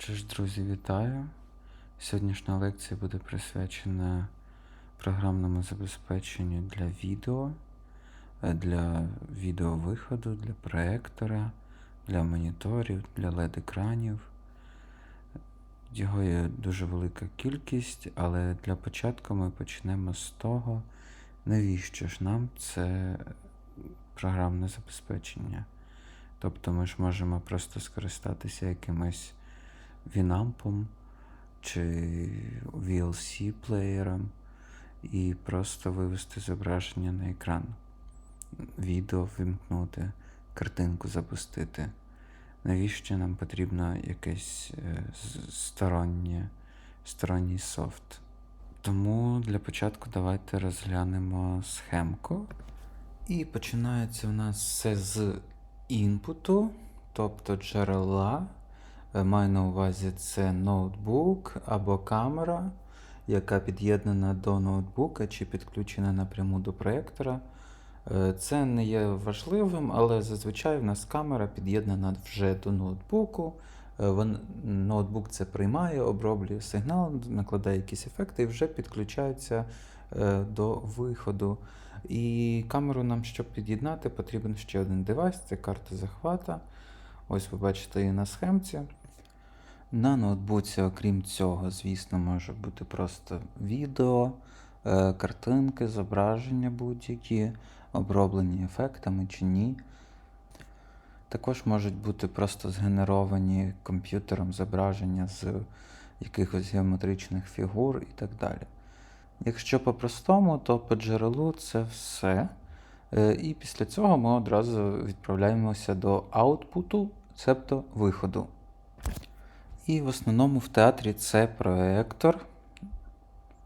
Що ж, друзі, вітаю! Сьогоднішня лекція буде присвячена програмному забезпеченню для відео, е, для відеовиходу, для проектора, для моніторів, для LED-екранів. Його є дуже велика кількість, але для початку ми почнемо з того, навіщо ж нам це програмне забезпечення. Тобто ми ж можемо просто скористатися якимось Winamp чи VLC плеєром і просто вивести зображення на екран, відео вимкнути, картинку запустити. Навіщо нам потрібно якийсь е, стороннє, сторонній софт? Тому для початку давайте розглянемо схемку. І починається у нас все з інпуту, тобто джерела. Е, Маю на увазі це ноутбук або камера, яка під'єднана до ноутбука чи підключена напряму до проєктора. Е, Це не є важливим, але зазвичай в нас камера під'єднана вже до ноутбуку. Е, Ноутбук це приймає, оброблює сигнал, накладає якісь ефекти і вже підключається до виходу. І камеру нам, щоб під'єднати, потрібен ще один девайс це карта захвата. Ось ви бачите її на схемці. На ноутбуці, окрім цього, звісно, може бути просто відео, е, картинки, зображення будь-які, оброблені ефектами чи ні. Також можуть бути просто згенеровані комп'ютером зображення з якихось геометричних фігур і так далі. Якщо по-простому, то по джерелу це все. Е, І після цього ми одразу відправляємося до аутпуту, цебто виходу. І в основному в театрі це проектор.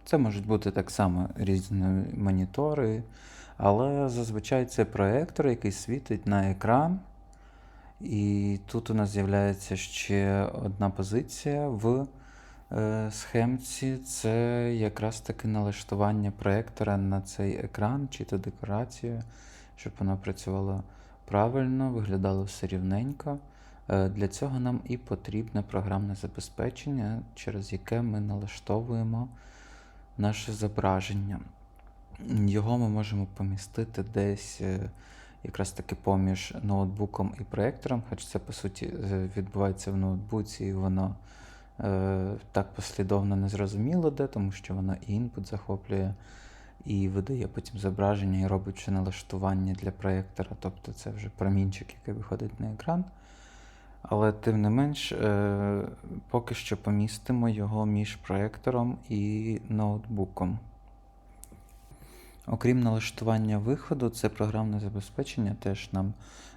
Це можуть бути так само різні монітори, але зазвичай це проектор, який світить на екран. І тут у нас з'являється ще одна позиція в е, схемці. Це якраз таки налаштування проектора на цей екран чи то декорацію, щоб воно працювало правильно, виглядало все рівненько. Е, Для цього нам і потрібне програмне забезпечення, через яке ми налаштовуємо наше зображення. Його ми можемо помістити десь е, якраз таки поміж ноутбуком і проєктором, хоч це по суті е, відбувається в ноутбуці, і воно е, так послідовно не зрозуміло де, тому що воно і інпут захоплює, і видає потім зображення, і робить ще налаштування для проєктора, тобто це вже промінчик, який виходить на екран. Але тим не менш, е, поки що помістимо його між проєктором і ноутбуком. Окрім налаштування виходу, це програмне забезпечення теж нам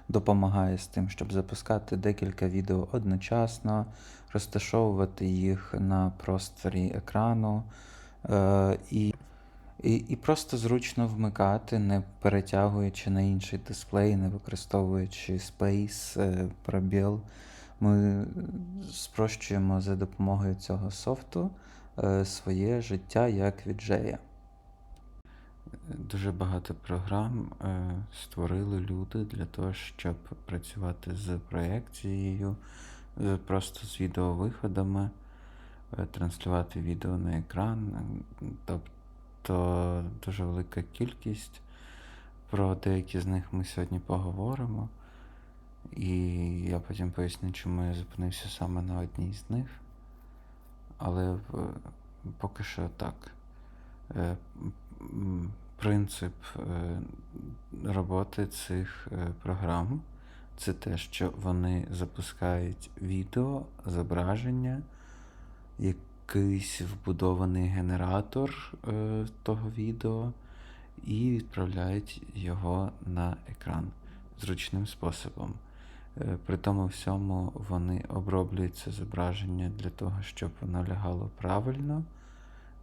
допомагає з тим, щоб запускати декілька відео одночасно, розташовувати їх на просторі екрану е, і, і, і просто зручно вмикати, не перетягуючи на інший дисплей, не використовуючи Space, е, пробіл. Ми спрощуємо за допомогою цього софту е, своє життя як віджея. Дуже багато програм е, створили люди для того, щоб працювати з проекцією, з- просто з відеовиходами, транслювати відео на екран. е, Тобто дуже велика кількість. Про деякі з них ми сьогодні поговоримо. І я потім поясню, чому я зупинився саме на одній з них. Але поки що так. Е, Принцип е, роботи цих е, програм це те, що вони запускають відео, зображення, якийсь вбудований генератор е, того відео і відправляють його на екран зручним способом. Е, При тому всьому вони оброблюють це зображення для того, щоб воно лягало правильно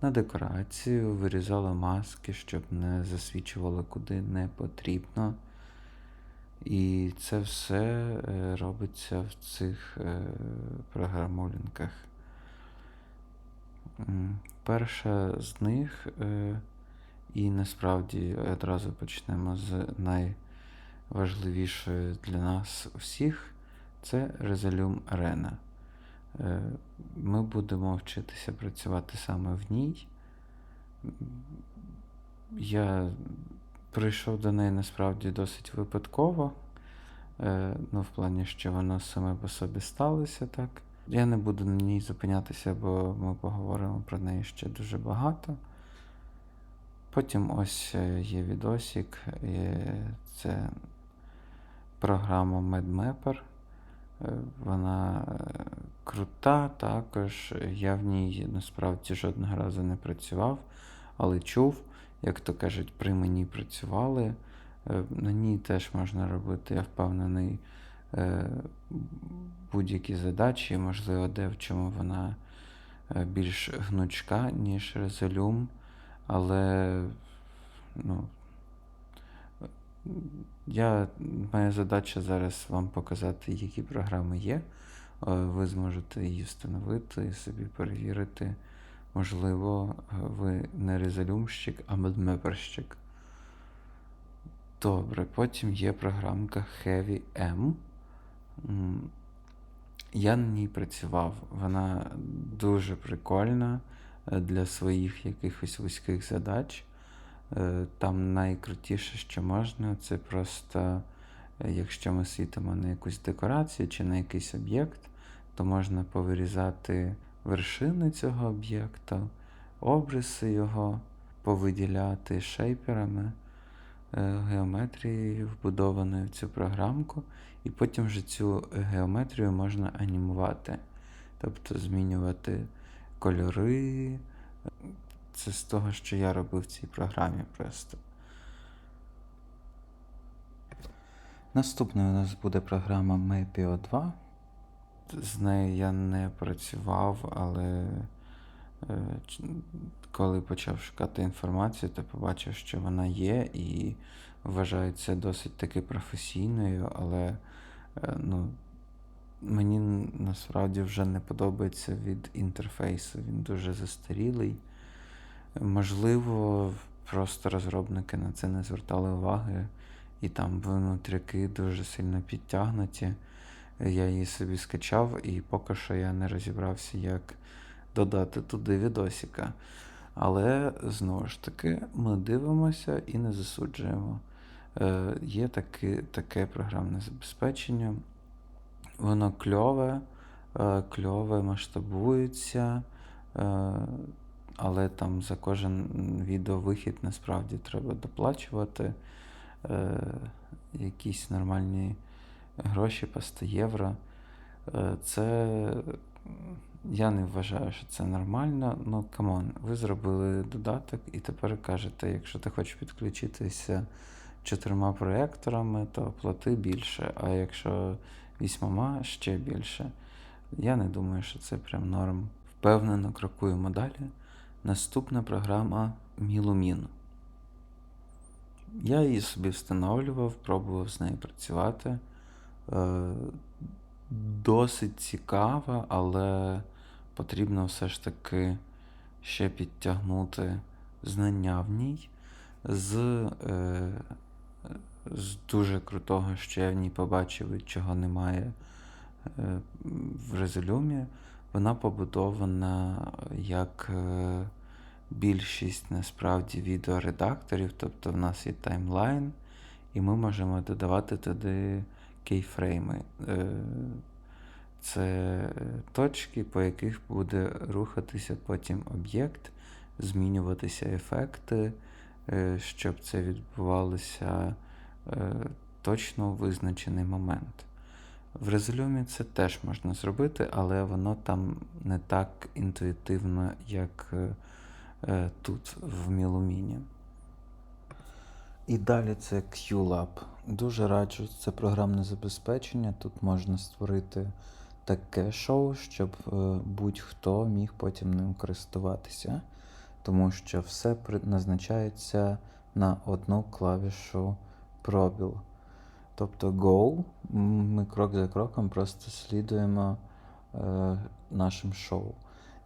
на декорацію, вирізало маски, щоб не засвічувало куди не потрібно. І це все е, робиться в цих е, програмулінках. Перша з них, е, і насправді одразу почнемо з найважливішої для нас всіх, це Resolume Arena. Е, Ми будемо вчитися працювати саме в ній. Я прийшов до неї насправді досить випадково. Е, Ну, в плані, що воно саме по собі сталося так. Я не буду на ній зупинятися, бо ми поговоримо про неї ще дуже багато. Потім ось е, є відосик, е, це програма MedMapper. Е, Вона е, крута також. Я в ній насправді жодного разу не працював, але чув, як то кажуть, при мені працювали. На ній теж можна робити, я впевнений, будь-які задачі, можливо, де в чому вона е, більш гнучка, ніж Resolume, але ну, я, моя задача зараз вам показати, які програми є. Е, Ви зможете її встановити і собі перевірити. Можливо, е, ви не резолюмщик, а медмеперщик. Добре, потім є програмка Heavy M. Я на ній працював. Вона дуже прикольна е, для своїх якихось вузьких задач. Е, Там найкрутіше, що можна, це просто, е, якщо ми світимо на якусь декорацію чи на якийсь об'єкт, то можна повирізати вершини цього об'єкта, обриси його, повиділяти шейперами, е, геометрією, вбудованою в цю програмку, і потім вже цю геометрію можна анімувати, тобто змінювати кольори. Це з того, що я робив в цій програмі просто. Наступною у нас буде програма Mapio 2. З нею я не працював, але коли почав шукати інформацію, то побачив, що вона є і вважається досить таки професійною, але е, ну, мені насправді вже не подобається від інтерфейсу. Він дуже застарілий. Можливо, просто розробники на це не звертали уваги, і там внутряки дуже сильно підтягнуті. Я її собі скачав, і поки що я не розібрався, як додати туди відосика. Але знову ж таки, ми дивимося і не засуджуємо. Е, є таки, таке програмне забезпечення. Воно кльове, е, кльове, масштабується, е, але там за кожен відеовихід насправді треба доплачувати е, якісь нормальні гроші 100 євро. Е, Це я не вважаю, що це нормально. Ну, камон, ви зробили додаток і тепер кажете, якщо ти хочеш підключитися чотирма проекторами, то плати більше, а якщо вісьмома ще більше. Я не думаю, що це прям норм. Впевнено крокуємо далі. Наступна програма Мілумін. Я її собі встановлював, пробував з нею працювати. Е, Досить цікава, але потрібно все ж таки ще підтягнути знання в ній. З, е, з дуже крутого, що я в ній побачив, і чого немає е, в резолюмі. Вона побудована як е, більшість насправді відеоредакторів, тобто в нас є таймлайн, і ми можемо додавати туди кейфрейми. Це точки, по яких буде рухатися потім об'єкт, змінюватися ефекти, е, щоб це відбувалося е, точно визначений момент. В резолюмі це теж можна зробити, але воно там не так інтуїтивно, як е, е, тут в Мілуміні. І далі це QLab. Дуже раджу це програмне забезпечення. Тут можна створити таке шоу, щоб е, будь-хто міг потім ним користуватися, тому що все назначається на одну клавішу пробіл. Тобто Go, ми крок за кроком просто слідуємо е, нашим шоу.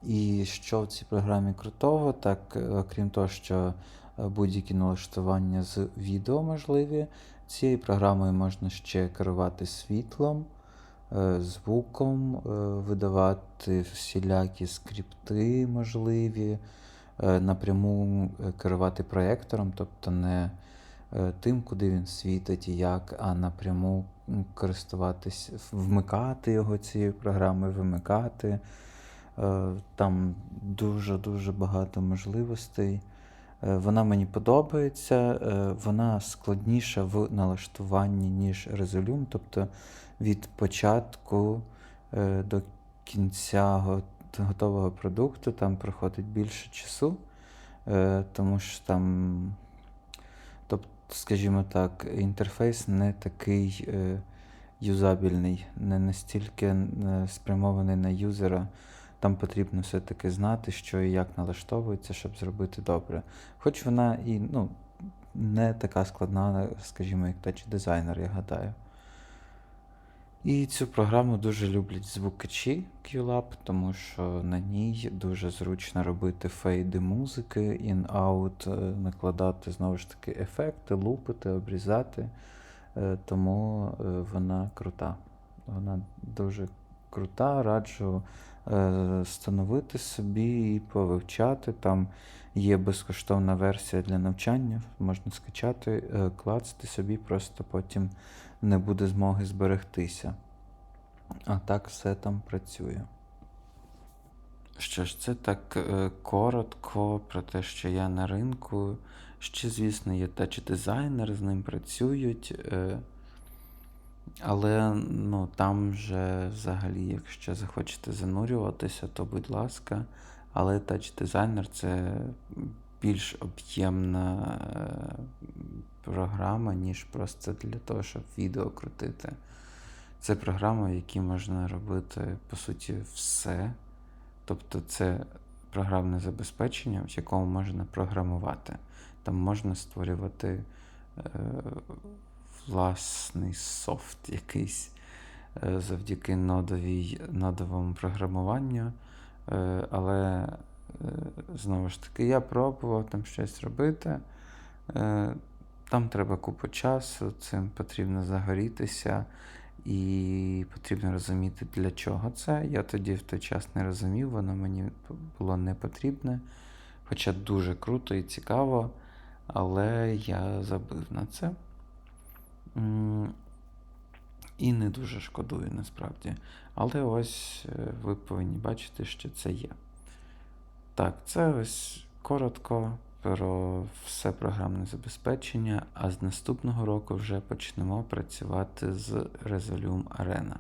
І що в цій програмі крутого, так е, окрім того, що е, будь-які налаштування з відео можливі, цією програмою можна ще керувати світлом, звуком, е, видавати всілякі скрипти можливі, е, напряму е, керувати проєктором, тобто не е, тим, куди він світить і як, а напряму користуватись, вмикати його цією програмою, вимикати. Е, Там дуже-дуже багато можливостей. Е, Вона мені подобається, е, вона складніша в налаштуванні, ніж Resolume, тобто від початку е, до кінця го- готового продукту там проходить більше часу, е, тому що там, тобто, скажімо так, інтерфейс не такий е, юзабельний, не настільки спрямований на юзера. Там потрібно все-таки знати, що і як налаштовується, щоб зробити добре. Хоч вона і ну, не така складна, скажімо, як Touch Designer, я гадаю. І цю програму дуже люблять звукачі QLab, тому що на ній дуже зручно робити фейди музики, in-out, е, накладати знову ж таки ефекти, лупити, обрізати. Е, Тому е, вона крута. Вона дуже крута, раджу встановити собі і повивчати. Там є безкоштовна версія для навчання, можна скачати, клацати собі, просто потім не буде змоги зберегтися. А так все там працює. Що ж, це так е, коротко про те, що я на ринку. Ще, звісно, є тач-дизайнер, з ним працюють. е, Але ну, там вже взагалі, якщо захочете занурюватися, то будь ласка. Але тач-дизайнер це більш об'ємна е, програма, ніж просто для того, щоб відео крутити. Це програма, в якій можна робити, по суті, все. Тобто це програмне забезпечення, в якому можна програмувати. Там можна створювати е, власний софт якийсь е, завдяки нодовій, нодовому програмуванню. Е, але знову ж таки, я пробував там щось робити. Е, там треба купу часу, цим потрібно загорітися, і потрібно розуміти, для чого це. Я тоді в той час не розумів, воно мені було не потрібне. Хоча дуже круто і цікаво, але я забив на це. І не дуже шкодую насправді. Але ось е, ви повинні бачити, що це є. Так, це ось коротко про все програмне забезпечення, а з наступного року вже почнемо працювати з Resolume Arena.